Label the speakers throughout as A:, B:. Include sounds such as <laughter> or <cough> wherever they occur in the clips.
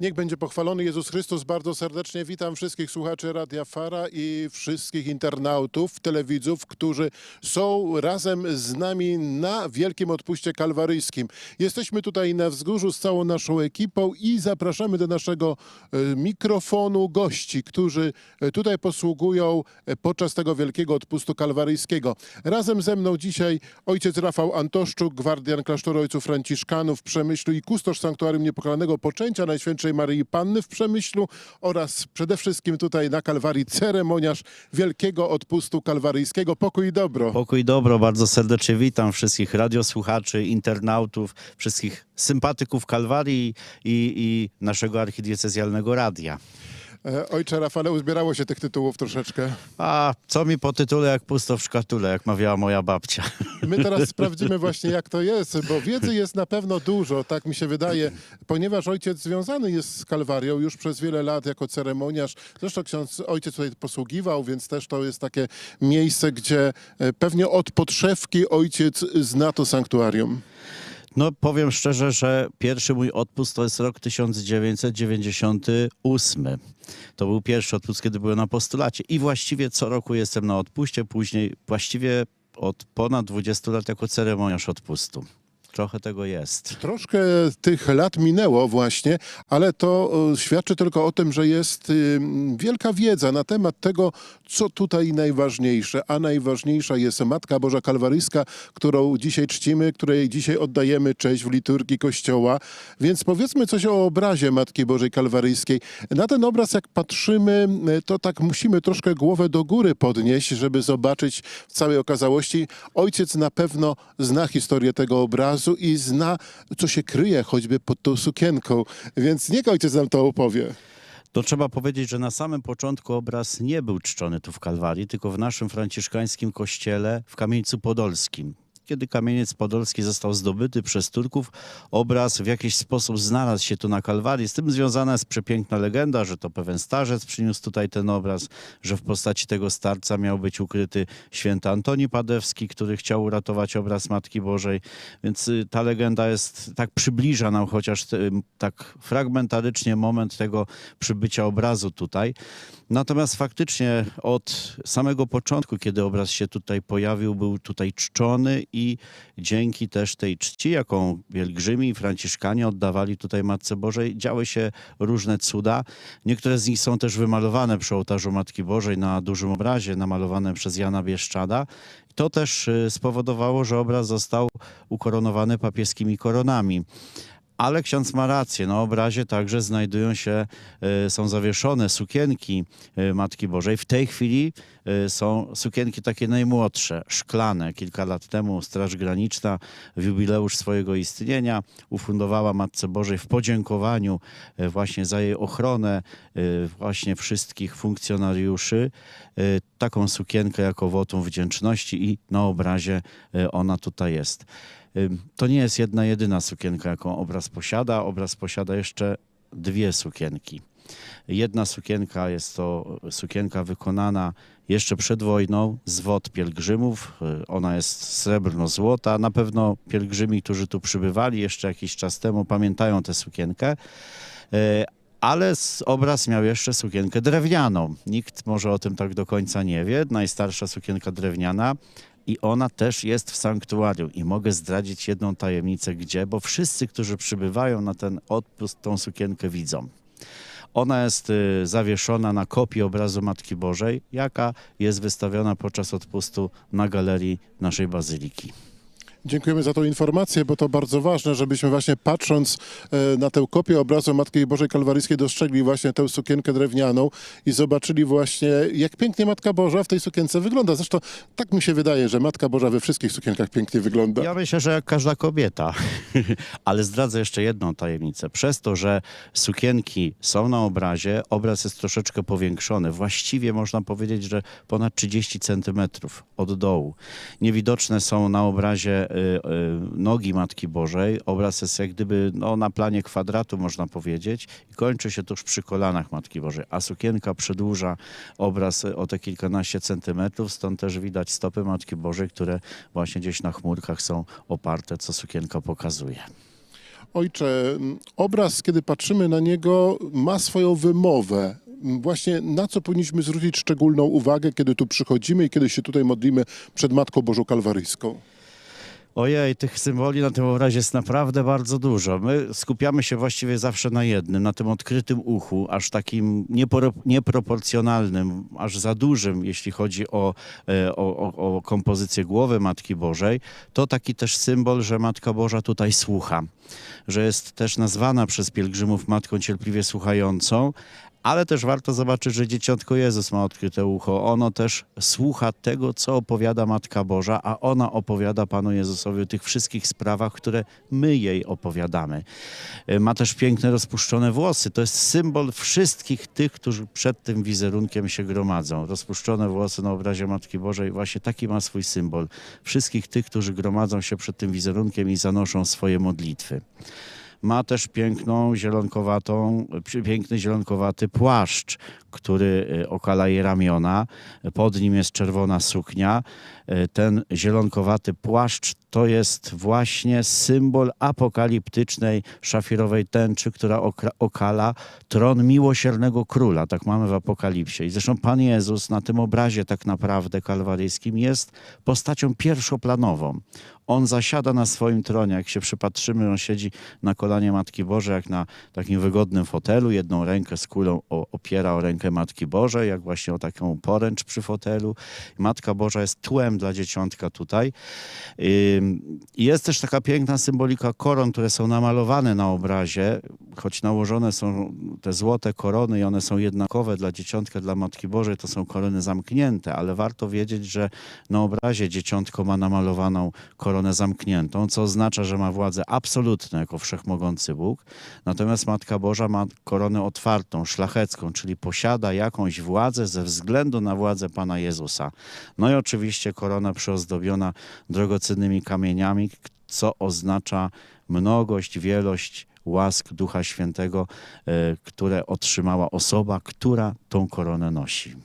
A: Niech będzie pochwalony Jezus Chrystus. Bardzo serdecznie witam wszystkich słuchaczy Radia Fara i wszystkich internautów, telewidzów, którzy są razem z nami na Wielkim Odpuście Kalwaryjskim. Jesteśmy tutaj na wzgórzu z całą naszą ekipą i zapraszamy do naszego e, mikrofonu gości, którzy e, tutaj posługują e, podczas tego Wielkiego Odpustu Kalwaryjskiego. Razem ze mną dzisiaj ojciec Rafał Antoszczuk, gwardian klasztoru ojców franciszkanów w Przemyślu i kustosz Sanktuarium Niepokalanego Poczęcia Najświętszej Maryi Panny w Przemyślu oraz przede wszystkim tutaj na Kalwarii ceremoniarz Wielkiego Odpustu Kalwaryjskiego. Pokój i dobro.
B: Pokój i dobro, bardzo serdecznie witam wszystkich radiosłuchaczy, internautów, wszystkich sympatyków Kalwarii i, i naszego archidiecezjalnego radia.
A: E, Ojcze Rafale, uzbierało się tych tytułów troszeczkę.
B: A co mi po tytule jak pusto w szkatule, jak mawiała moja babcia.
A: My teraz <laughs> sprawdzimy właśnie, jak to jest, bo wiedzy jest na pewno dużo, tak mi się wydaje, ponieważ ojciec związany jest z Kalwarią już przez wiele lat jako ceremoniarz. Zresztą ksiądz ojciec tutaj posługiwał, więc też to jest takie miejsce, gdzie e, pewnie od podszewki ojciec zna to sanktuarium.
B: No powiem szczerze, że pierwszy mój odpust to jest rok 1998. To był pierwszy odpust, kiedy byłem na postulacie i właściwie co roku jestem na odpuście, później właściwie od ponad 20 lat jako ceremoniarz odpustu. Trochę tego jest.
A: Troszkę tych lat minęło właśnie, ale to e, świadczy tylko o tym, że jest y, wielka wiedza na temat tego, co tutaj najważniejsze. A najważniejsza jest Matka Boża Kalwaryjska, którą dzisiaj czcimy, której dzisiaj oddajemy cześć w liturgii Kościoła. Więc powiedzmy coś o obrazie Matki Bożej Kalwaryjskiej. Na ten obraz jak patrzymy, y, to tak musimy troszkę głowę do góry podnieść, żeby zobaczyć w całej okazałości. Ojciec na pewno zna historię tego obrazu i zna, co się kryje choćby pod tą sukienką. Więc niech ojciec nam to opowie.
B: To trzeba powiedzieć, że na samym początku obraz nie był czczony tu w Kalwarii, tylko w naszym franciszkańskim kościele w Kamieńcu Podolskim. Kiedy kamieniec podolski został zdobyty przez Turków, obraz w jakiś sposób znalazł się tu na Kalwarii. Z tym związana jest przepiękna legenda, że to pewien starzec przyniósł tutaj ten obraz, że w postaci tego starca miał być ukryty święty Antoni Padewski, który chciał uratować obraz Matki Bożej. Więc y, ta legenda jest, tak przybliża nam chociaż te, tak fragmentarycznie moment tego przybycia obrazu tutaj. Natomiast faktycznie od samego początku, kiedy obraz się tutaj pojawił, był tutaj czczony i dzięki też tej czci, jaką pielgrzymi i franciszkanie oddawali tutaj Matce Bożej, działy się różne cuda. Niektóre z nich są też wymalowane przy ołtarzu Matki Bożej na dużym obrazie, namalowane przez Jana Bieszczada. To też y, spowodowało, że obraz został ukoronowany papieskimi koronami. Ale ksiądz ma rację, na obrazie także znajdują się, y, są zawieszone sukienki y, Matki Bożej. W tej chwili y, są sukienki takie najmłodsze, szklane. Kilka lat temu Straż Graniczna w jubileusz swojego istnienia ufundowała Matce Bożej w podziękowaniu właśnie za jej ochronę właśnie wszystkich funkcjonariuszy. Taką sukienkę jako wotum wdzięczności i na obrazie ona tutaj jest. To nie jest jedna, jedyna sukienka, jaką obraz posiada. Obraz posiada jeszcze dwie sukienki. Jedna sukienka jest to sukienka wykonana jeszcze przed wojną z wod pielgrzymów. Y, Ona jest srebrno-złota. Na pewno pielgrzymi, którzy tu przybywali jeszcze jakiś czas temu, pamiętają tę sukienkę. Y, Ale obraz miał jeszcze sukienkę drewnianą. Nikt może o tym tak do końca nie wie. Najstarsza sukienka drewniana. I ona też jest w sanktuarium. I mogę zdradzić jedną tajemnicę, gdzie, bo wszyscy, którzy przybywają na ten odpust, tą sukienkę widzą. Ona jest y, zawieszona na kopii obrazu Matki Bożej, jaka jest wystawiona podczas odpustu na galerii naszej bazyliki.
A: Dziękujemy za tą informację, bo to bardzo ważne, żebyśmy właśnie patrząc e, na tę kopię obrazu Matki Bożej Kalwaryjskiej dostrzegli właśnie tę sukienkę drewnianą i zobaczyli właśnie, jak pięknie Matka Boża w tej sukience wygląda. Zresztą tak mi się wydaje, że Matka Boża we wszystkich sukienkach pięknie wygląda.
B: Ja myślę, że jak każda kobieta. <laughs> Ale zdradzę jeszcze jedną tajemnicę. Przez to, że sukienki są na obrazie, obraz jest troszeczkę powiększony. Właściwie można powiedzieć, że ponad 30 centymetrów od dołu. Niewidoczne są na obrazie nogi Matki Bożej. Obraz jest jak gdyby no, na planie kwadratu, można powiedzieć, i kończy się tuż przy kolanach Matki Bożej. A sukienka przedłuża obraz o te kilkanaście centymetrów, stąd też widać stopy Matki Bożej, które właśnie gdzieś na chmurkach są oparte, co sukienka pokazuje.
A: Ojcze, obraz, kiedy patrzymy na niego, ma swoją wymowę. Właśnie na co powinniśmy zwrócić szczególną uwagę, kiedy tu przychodzimy i kiedy się tutaj modlimy przed Matką Bożą Kalwaryjską?
B: Ojej, tych symboli na tym obrazie jest naprawdę bardzo dużo. My skupiamy się właściwie zawsze na jednym, na tym odkrytym uchu, aż takim nieproporcjonalnym, aż za dużym, jeśli chodzi e, o, o, o kompozycję głowy Matki Bożej. To taki też symbol, że Matka Boża tutaj słucha, że jest też nazwana przez pielgrzymów Matką Cierpliwie Słuchającą, ale też warto zobaczyć, że Dzieciątko Jezus ma odkryte ucho. Ono też słucha tego, co opowiada Matka Boża, a ona opowiada Panu Jezusowi o tych wszystkich sprawach, które my jej opowiadamy. E, Ma też piękne, rozpuszczone włosy. To jest symbol wszystkich tych, którzy przed tym wizerunkiem się gromadzą. Rozpuszczone włosy na obrazie Matki Bożej właśnie taki ma swój symbol. Wszystkich tych, którzy gromadzą się przed tym wizerunkiem i zanoszą swoje modlitwy ma też piękną, zielonkowatą, piękny zielonkowaty płaszcz, który y, okala jej ramiona. Pod nim jest czerwona suknia. Y, Ten zielonkowaty płaszcz to jest właśnie symbol apokaliptycznej szafirowej tęczy, która okala tron miłosiernego króla. Tak mamy w Apokalipsie. I zresztą Pan Jezus na tym obrazie tak naprawdę kalwaryjskim jest postacią pierwszoplanową. On zasiada na swoim tronie. Jak się przypatrzymy, on siedzi na kolanie Matki Bożej, jak na takim wygodnym fotelu. Jedną rękę z kulą opiera o rękę Matki Bożej, jak właśnie o taką poręcz przy fotelu. Matka Boża jest tłem dla dzieciątka tutaj. Jest też taka piękna symbolika koron, które są namalowane na obrazie, choć nałożone są te złote korony i one są jednakowe dla dzieciątka, dla Matki Bożej, to są korony zamknięte, ale warto wiedzieć, że na obrazie dzieciątko ma namalowaną koronę zamkniętą, co oznacza, że ma władzę absolutną jako wszechmogący Bóg. Natomiast Matka Boża ma koronę otwartą, szlachecką, czyli posiada jakąś władzę ze względu na władzę Pana Jezusa. No i oczywiście korona przyozdobiona drogocennymi kamieniami, co oznacza mnogość, wielość łask Ducha Świętego, e, które otrzymała osoba, która tą koronę nosi.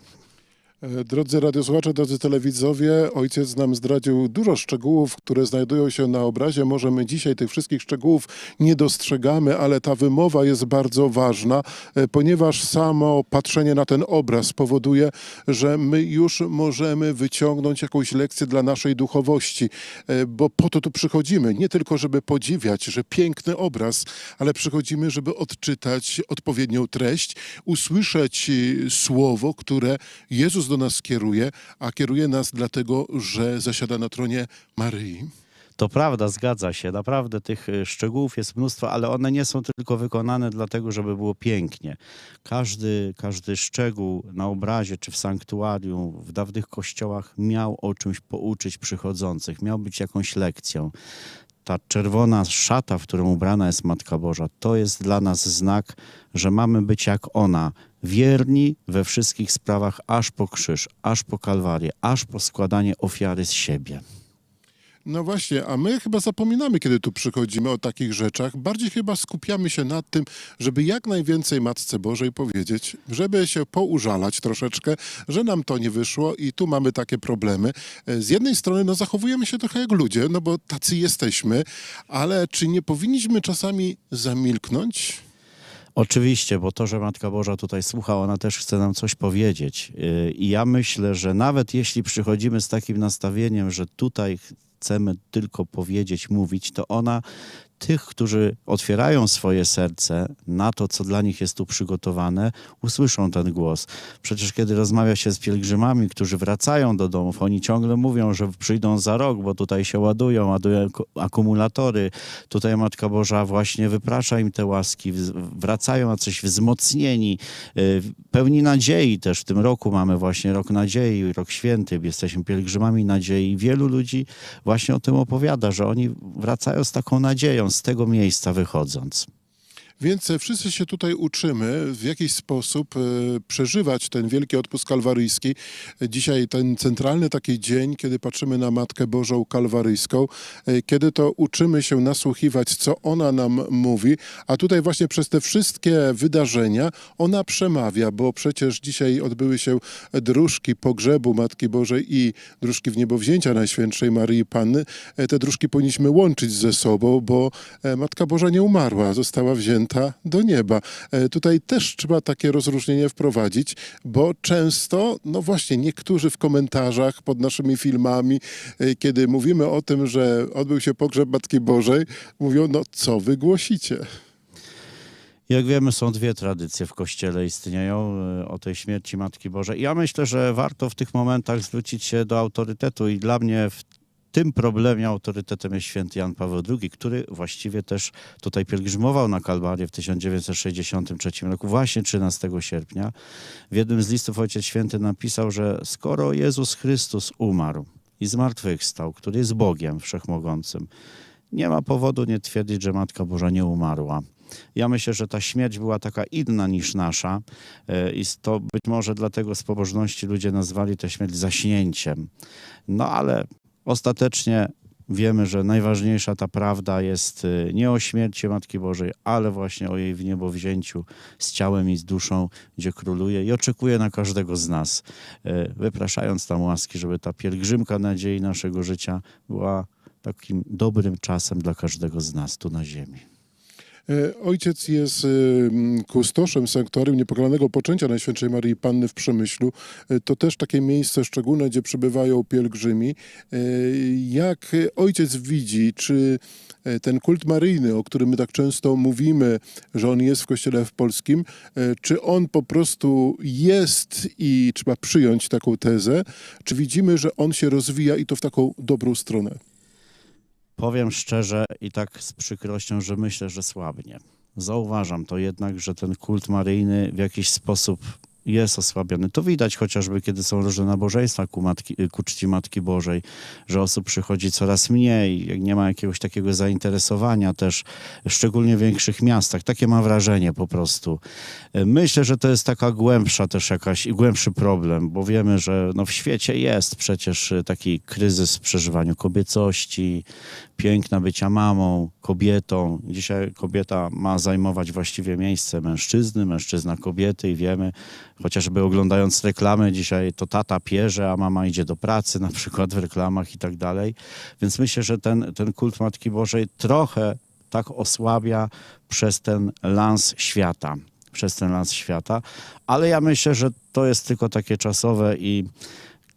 A: E, Drodzy radiosłuchacze, drodzy telewidzowie, ojciec nam zdradził dużo szczegółów, które znajdują się na obrazie. Może my dzisiaj tych wszystkich szczegółów nie dostrzegamy, ale ta wymowa jest bardzo ważna, e, ponieważ samo patrzenie na ten obraz powoduje, że my już możemy wyciągnąć jakąś lekcję dla naszej duchowości, e, bo po to tu przychodzimy. Nie tylko, żeby podziwiać, że piękny obraz, ale przychodzimy, żeby odczytać odpowiednią treść, usłyszeć słowo, które Jezus do nas kieruje, a kieruje nas dlatego, że zasiada na tronie Maryi.
B: To prawda, zgadza się. Naprawdę tych y, szczegółów jest mnóstwo, ale one nie są tylko wykonane dlatego, żeby było pięknie. Każdy, każdy szczegół na obrazie czy w sanktuarium, w dawnych kościołach miał o czymś pouczyć przychodzących, miał być jakąś lekcją. Ta czerwona szata, w którą ubrana jest Matka Boża, to jest dla nas znak, że mamy być jak ona, wierni we wszystkich sprawach, aż po krzyż, aż po kalwarię, aż po składanie ofiary z siebie.
A: No właśnie, a my chyba zapominamy, kiedy tu przychodzimy o takich rzeczach. Bardziej chyba skupiamy się nad tym, żeby jak najwięcej Matce Bożej powiedzieć, żeby się poużalać troszeczkę, że nam to nie wyszło i tu mamy takie problemy. E, Z jednej strony no, zachowujemy się trochę jak ludzie, no bo tacy jesteśmy, ale czy nie powinniśmy czasami zamilknąć?
B: Oczywiście, bo to, że Matka Boża tutaj słucha, ona też chce nam coś powiedzieć. Yy, I ja myślę, że nawet jeśli przychodzimy z takim nastawieniem, że tutaj chcemy tylko powiedzieć, mówić, to ona tych, którzy otwierają swoje serce na to, co dla nich jest tu przygotowane, usłyszą ten głos. Przecież kiedy rozmawia się z pielgrzymami, którzy wracają do domów, oni ciągle mówią, że przyjdą za rok, bo tutaj się ładują, ładują aku- akumulatory. Tutaj Matka Boża właśnie wyprasza im te łaski, wracają na coś wzmocnieni, y, pełni nadziei też. W tym roku mamy właśnie rok nadziei, rok święty, jesteśmy pielgrzymami nadziei. Wielu ludzi właśnie o tym opowiada, że oni wracają z taką nadzieją, z tego miejsca wychodząc.
A: Więc e, wszyscy się tutaj uczymy w jakiś sposób e, przeżywać ten wielki odpust kalwaryjski. E, Dzisiaj ten centralny taki dzień, kiedy patrzymy na Matkę Bożą Kalwaryjską, kiedy to uczymy się nasłuchiwać, co ona nam mówi, a tutaj właśnie przez te wszystkie wydarzenia ona przemawia, bo przecież dzisiaj odbyły się dróżki pogrzebu Matki Bożej i dróżki w niebowzięcia Najświętszej Maryi Panny. Te dróżki powinniśmy łączyć ze sobą, bo Matka Boża nie umarła, została wzięta do nieba. E, Tutaj też trzeba takie rozróżnienie wprowadzić, bo często, no właśnie, niektórzy w komentarzach pod naszymi filmami, e, kiedy mówimy o tym, że odbył się pogrzeb Matki Bożej, mówią, no co wy głosicie?
B: Jak wiemy, są dwie tradycje w Kościele istnieją e, o tej śmierci Matki Bożej. Ja myślę, że warto w tych momentach zwrócić się do autorytetu i dla mnie w tym problemie autorytetem jest święty Jan Paweł II, który właściwie też tutaj pielgrzymował na Kalwarię w 1963 roku, właśnie 13 sierpnia. W jednym z listów Ojciec Święty napisał, że skoro Jezus Chrystus umarł i zmartwychwstał, który jest Bogiem Wszechmogącym, nie ma powodu nie twierdzić, że Matka Boża nie umarła. Ja myślę, że ta śmierć była taka inna niż nasza e, i to być może dlatego z pobożności ludzie nazwali tę śmierć zaśnięciem. No ale ostatecznie wiemy, że najważniejsza ta prawda jest e, nie o śmierci Matki Bożej, ale właśnie o jej wniebowzięciu z ciałem i z duszą, gdzie króluje i oczekuje na każdego z nas, e, wypraszając tam łaski, żeby ta pielgrzymka nadziei naszego życia była takim dobrym czasem dla każdego z nas tu na ziemi.
A: E, Ojciec jest e, kustoszem sanktuarium niepokalanego poczęcia Najświętszej Maryi Panny w Przemyślu. E, To też takie miejsce szczególne, gdzie przybywają pielgrzymi. Jak ojciec widzi, czy ten kult maryjny, o którym my tak często mówimy, że on jest w kościele w polskim, czy on po prostu jest i trzeba przyjąć taką tezę, czy widzimy, że on się rozwija i to w taką dobrą stronę?
B: Powiem szczerze i tak z przykrością, że myślę, że słabnie. Zauważam to jednak, że ten kult maryjny w jakiś sposób jest osłabiony. To widać chociażby, kiedy są różne nabożeństwa ku, matki, ku czci Matki Bożej, że osób przychodzi coraz mniej, nie ma jakiegoś takiego zainteresowania też, szczególnie w większych miastach. Takie mam wrażenie po prostu. Myślę, że to jest taka głębsza też jakaś i głębszy problem, bo wiemy, że no w świecie jest przecież taki kryzys w przeżywaniu kobiecości, piękna bycia mamą, kobietą. Dzisiaj kobieta ma zajmować właściwie miejsce mężczyzny, mężczyzna kobiety i wiemy, chociażby oglądając reklamy dzisiaj, to tata pierze, a mama idzie do pracy, na przykład w reklamach i tak dalej. Więc myślę, że ten, ten kult Matki Bożej trochę tak osłabia przez ten lans świata. Przez ten lans świata, ale ja myślę, że to jest tylko takie czasowe i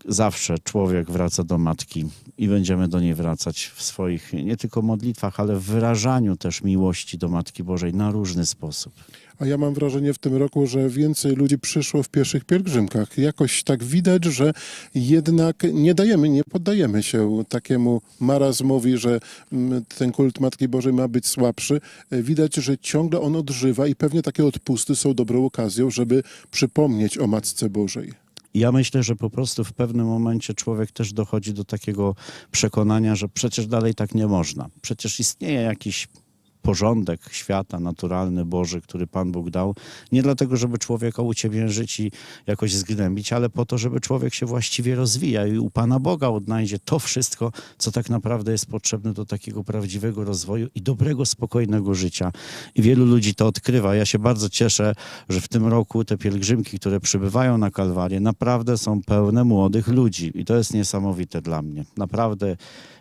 B: zawsze człowiek wraca do matki i będziemy do niej wracać w swoich nie tylko modlitwach, ale w wyrażaniu też miłości do Matki Bożej na różny sposób.
A: A ja mam wrażenie w tym roku, że więcej ludzi przyszło w pierwszych pielgrzymkach. Jakoś tak widać, że jednak nie dajemy, nie poddajemy się takiemu marazmowi, że mm, ten kult Matki Bożej ma być słabszy. E, Widać, że ciągle on odżywa i pewnie takie odpusty są dobrą okazją, żeby przypomnieć o Matce Bożej.
B: Ja myślę, że po prostu w pewnym momencie człowiek też dochodzi do takiego przekonania, że przecież dalej tak nie można. Przecież istnieje jakiś porządek świata naturalny, Boży, który Pan Bóg dał. Nie dlatego, żeby człowieka uciemiężyć i jakoś zgnębić, ale po to, żeby człowiek się właściwie rozwija i u Pana Boga odnajdzie to wszystko, co tak naprawdę jest potrzebne do takiego prawdziwego rozwoju i dobrego, spokojnego życia. I wielu ludzi to odkrywa. Ja się bardzo cieszę, że w tym roku te pielgrzymki, które przybywają na Kalwarię, naprawdę są pełne młodych ludzi. I to jest niesamowite dla mnie. Naprawdę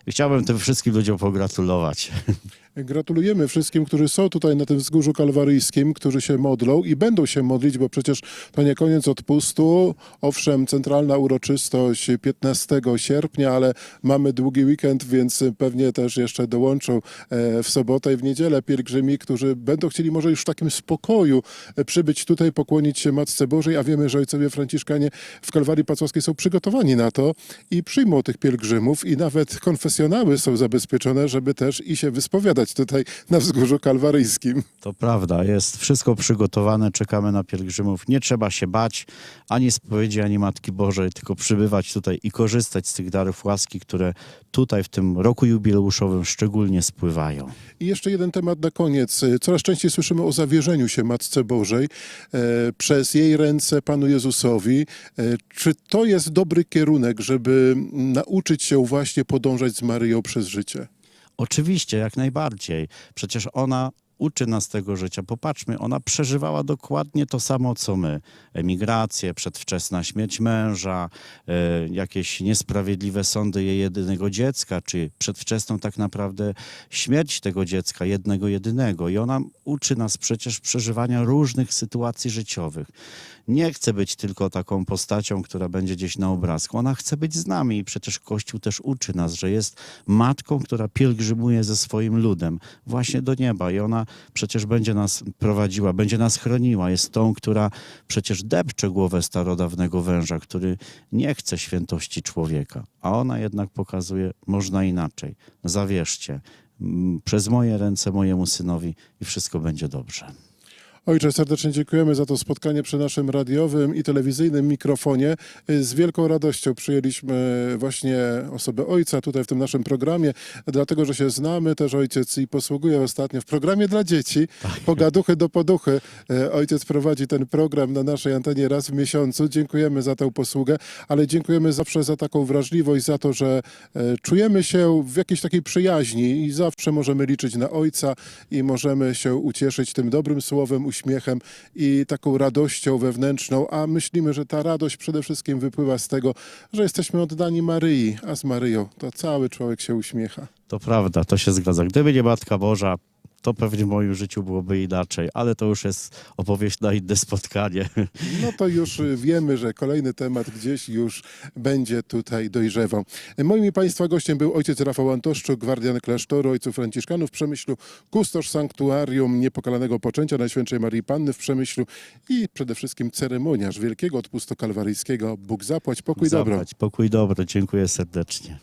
B: chciałbym tym wszystkim ludziom pogratulować. <laughs>
A: Gratulujemy wszystkim, którzy są tutaj na tym wzgórzu kalwaryjskim, którzy się modlą i będą się modlić, bo przecież to nie koniec odpustu. Owszem, centralna uroczystość 15 sierpnia, ale mamy długi weekend, więc pewnie też jeszcze dołączą e, w sobotę i w niedzielę pielgrzymi, którzy będą chcieli może już w takim spokoju e, przybyć tutaj, pokłonić się Matce Bożej, a wiemy, że ojcowie franciszkanie w Kalwarii Pacławskiej są przygotowani na to i przyjmą tych pielgrzymów i nawet konfesjonały są zabezpieczone, żeby też i się wyspowiadać spotkać tutaj na Wzgórzu Kalwaryjskim.
B: To prawda, jest wszystko przygotowane, czekamy na pielgrzymów. Nie trzeba się bać ani spowiedzi, ani Matki Bożej, tylko przybywać tutaj i korzystać z tych darów łaski, które tutaj w tym roku jubileuszowym szczególnie spływają.
A: I jeszcze jeden temat na koniec. Coraz częściej słyszymy o zawierzeniu się Matce Bożej e, przez jej ręce Panu Jezusowi. E, czy to jest dobry kierunek, żeby nauczyć się właśnie podążać z Maryją przez życie?
B: Oczywiście, jak najbardziej. Przecież ona uczy nas tego życia. Popatrzmy, ona przeżywała dokładnie to samo, co my. Emigrację, przedwczesna śmierć męża, e, jakieś niesprawiedliwe sądy jej jedynego dziecka, czy przedwczesną tak naprawdę śmierć tego dziecka, jednego, jedynego. I ona uczy nas przecież przeżywania różnych sytuacji życiowych. Nie chce być tylko taką postacią, która będzie gdzieś na obrazku. Ona chce być z nami i przecież Kościół też uczy nas, że jest matką, która pielgrzymuje ze swoim ludem właśnie do nieba i ona przecież będzie nas prowadziła, będzie nas chroniła. Jest tą, która przecież depcze głowę starodawnego węża, który nie chce świętości człowieka, a ona jednak pokazuje, można inaczej. Zawierzcie, przez moje ręce mojemu synowi i wszystko będzie dobrze.
A: Ojcze, serdecznie dziękujemy za to spotkanie przy naszym radiowym i telewizyjnym mikrofonie. Z wielką radością przyjęliśmy właśnie osobę ojca tutaj w tym naszym programie, dlatego że się znamy też ojciec i posługuje ostatnio w programie dla dzieci, Pogaduchy do Poduchy. E, Ojciec prowadzi ten program na naszej antenie raz w miesiącu. Dziękujemy za tę posługę, ale dziękujemy zawsze za taką wrażliwość, za to, że e, czujemy się w jakiejś takiej przyjaźni i zawsze możemy liczyć na ojca i możemy się ucieszyć tym dobrym słowem, uśmiechem i taką radością wewnętrzną, a myślimy, że ta radość przede wszystkim wypływa z tego, że jesteśmy oddani Maryi, a z Maryją to cały człowiek się uśmiecha.
B: To prawda, to się zgadza. Gdyby nie Matka Boża, to pewnie w moim życiu byłoby inaczej, ale to już jest opowieść na inne spotkanie.
A: No to już y, wiemy, że kolejny temat gdzieś już będzie tutaj dojrzewał. Moim i Państwa gościem był ojciec Rafał Antoszczuk, gwardian klasztoru ojców franciszkanów w Przemyślu, kustosz sanktuarium Niepokalanego Poczęcia Najświętszej Marii Panny w Przemyślu i przede wszystkim ceremoniarz Wielkiego Odpustu Kalwaryjskiego. Bóg zapłać, pokój dobro.
B: Zabrać. Pokój dobro, dziękuję serdecznie.